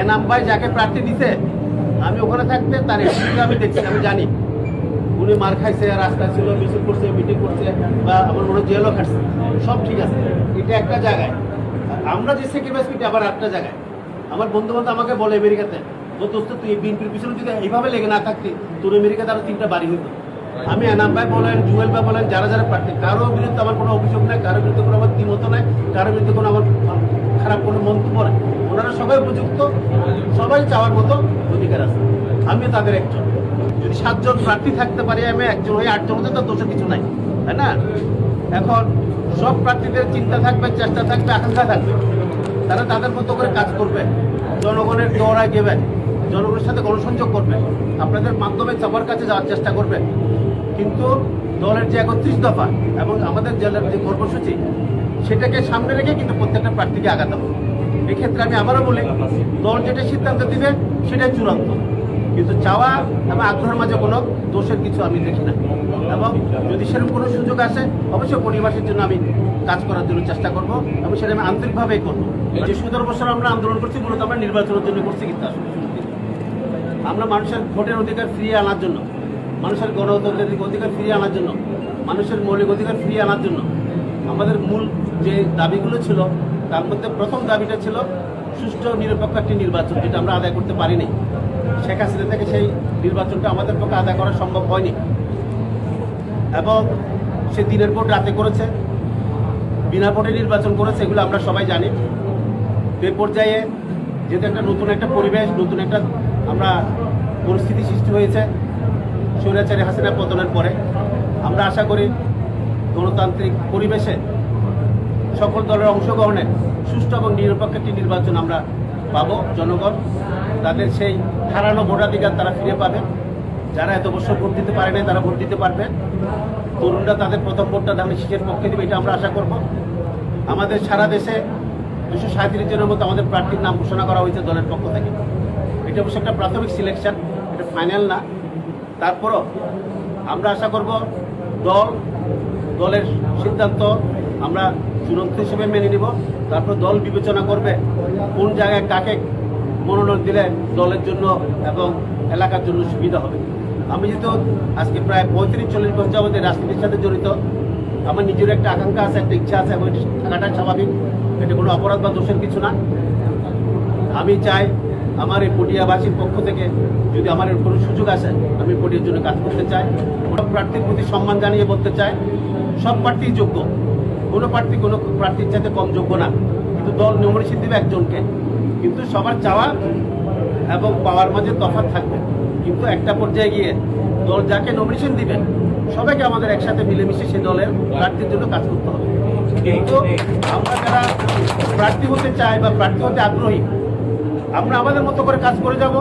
এনাম ভাই যাকে প্রার্থী দিছে, আমি ওখানে থাকতে তার আমি দেখছি, আমি জানি। উনি মার খাইছে, রাস্তায় ছিল, মিছিল করছে মিটিং করছে, বা আমার মনে জেলও খাটছে। সব ঠিক আছে, এটা একটা জায়গায়। আমরা যে সেক্রিফাইস করি আবার একটা জায়গায়। আমার বন্ধু বান্ধব আমাকে বলে, আমেরিকাতে দোস্ত তুই বিএনপির পিছনে যদি এইভাবে লেগে না থাকতি, তোর আমেরিকাতে আরও তিনটা বাড়ি হইতো। আমি এনাম ভাই বলেন, জুয়েল ভাই বলেন, যারা যারা প্রার্থী কারও বিরুদ্ধে আমার কোনো অভিযোগ নাই কারোর বিরুদ্ধে কোনো আমার দ্বিমত নাই কারোর বিরুদ্ধে কোনো আমার খারাপ কোনো মন্তব্য নেই। ওনারা সবাই উপযুক্ত, সবাই চাওয়ার মতো অধিকার আছে। আমি তাদের একজন। যদি সাতজন প্রার্থী থাকতে পারি, আমি একজন হয়ে আটজন হতে, তো দোষের কিছু নাই, তাই না? এখন সব প্রার্থীদের চিন্তা থাকবে, চেষ্টা থাকবে, আকাঙ্ক্ষা থাকবে। তারা তাদের মতো করে কাজ করবে জনগণের দৌড়ায় দেবে জনগণের সাথে গণসংযোগ করবে। আপনাদের মাধ্যমে সবার কাছে যাওয়ার চেষ্টা করবে। কিন্তু দলের যে একত্রিশ দফা এবং আমাদের জেলার যে কর্মসূচি সেটাকে সামনে রেখে কিন্তু প্রত্যেকটা প্রার্থীকে আগাতে হবে। এক্ষেত্রে আমি আবারও বলি দল যেটা সিদ্ধান্ত দিবে সেটাই চূড়ান্ত। কিন্তু চাওয়া এবং আগ্রহের মাঝে কোনো দোষের কিছু আমি দেখি না। এবং যদি সেরকম কোনো সুযোগ আসে অবশ্যই পরিবারের জন্য আমি কাজ করার জন্য চেষ্টা করব এবং সেটা আমি আন্তরিকভাবেই করব। এই যে সতেরো বছর আমরা আন্দোলন করছি মূলত আমরা নির্বাচনের জন্য করছি কিন্তু আসলে। আমরা মানুষের ভোটের অধিকার ফিরিয়ে আনার জন্য, মানুষের গণতন্ত্রের অধিকার ফিরিয়ে আনার জন্য, মানুষের মৌলিক অধিকার ফিরিয়ে আনার জন্য আমাদের মূল যে দাবিগুলো ছিল, তার মধ্যে প্রথম দাবিটা ছিল সুষ্ঠু নিরপেক্ষ একটি নির্বাচন, যেটা আমরা আদায় করতে পারিনি। শেখ হাসিনা থেকে সেই নির্বাচনটা আমাদের পক্ষে আদায় করা সম্ভব হয়নি। এবং সে দিনের পর রাতে করেছে, বিনা ভোটে নির্বাচন করেছে, এগুলো আমরা সবাই জানি। এ পর্যায়ে যেহেতু একটা নতুন একটা পরিবেশ, নতুন একটা আমরা পরিস্থিতি সৃষ্টি হয়েছে স্বৈরাচারী হাসিনা পতনের পরে। আমরা আশা করি গণতান্ত্রিক পরিবেশে সকল দলের অংশগ্রহণে সুষ্ঠু এবং নিরপেক্ষ একটি নির্বাচন আমরা পাবো জনগণ। তাদের সেই হারানো ভোটাধিকার তারা ফিরে পাবে। যারা এত বছর ভোট দিতে পারে নাই, তারা ভোট দিতে পারবে। তরুণরা তাদের প্রথম ভোটটা ধানের শীষের পক্ষে দেবে, এটা আমরা আশা করব। আমাদের সারা দেশে দুশো সাঁত্রিশ জনের মতো আমাদের প্রার্থীর নাম ঘোষণা করা হয়েছে দলের পক্ষ থেকে। এটা অবশ্য একটা প্রাথমিক সিলেকশন এটা ফাইনাল না। তারপরও আমরা আশা করব দল, দলের সিদ্ধান্ত আমরা চূড়ান্ত হিসেবে মেনে নিব। তারপর দল বিবেচনা করবে কোন জায়গায় কাকে মনোনয়ন দিলে দলের জন্য এবং এলাকার জন্য সুবিধা হবে। আমি যেহেতু আজকে প্রায় পঁয়ত্রিশ, চল্লিশ বছর আমাদের রাজনীতির সাথে জড়িত, আমার নিজের একটা আকাঙ্ক্ষা আছে, একটা ইচ্ছা আছে এবং থাকাটা স্বাভাবিক। এটা কোনো অপরাধ বা দোষের কিছু না। আমি চাই আমার এই পটিয়াবাসীর পক্ষ থেকে যদি আমার কোনো সুযোগ আসে, আমি পটিয়ার জন্য কাজ করতে চাই। সব প্রার্থীর প্রতি সম্মান জানিয়ে বলতে চাই। সব প্রার্থী যোগ্য। কোনো প্রার্থী, কোনো প্রার্থীর চাইতে কম যোগ্য না। কিন্তু দল নমিনেশন দেবে একজনকে। কিন্তু সবার চাওয়া এবং পাওয়ার মাঝে তফাৎ থাকবে। কিন্তু একটা পর্যায়ে গিয়ে দল যাকে নমিনেশন দিবে সবাইকে আমাদের একসাথে মিলেমিশে সেই দলের প্রার্থীর জন্য কাজ করতে হবে। কিন্তু আমরা যারা প্রার্থী হতে চাই বা প্রার্থী হতে আগ্রহী আমরা আমাদের মতো করে কাজ করে যাব।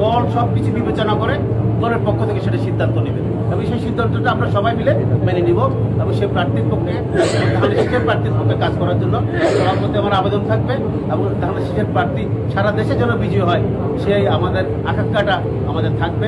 দল সব কিছু বিবেচনা করে দলের পক্ষ থেকে সেটা সিদ্ধান্ত নেবে। এবং সেই সিদ্ধান্তটা আমরা সবাই মিলে মেনে নিব এবং সেই প্রার্থীর পক্ষে ধানের প্রার্থীর পক্ষে কাজ করার জন্য সবার মধ্যে আমার আবেদন থাকবে এবং ধানের শীষের প্রার্থী সারা দেশে যেন বিজয়ী হয়, সেই আমাদের আকাঙ্ক্ষাটা আমাদের থাকবে।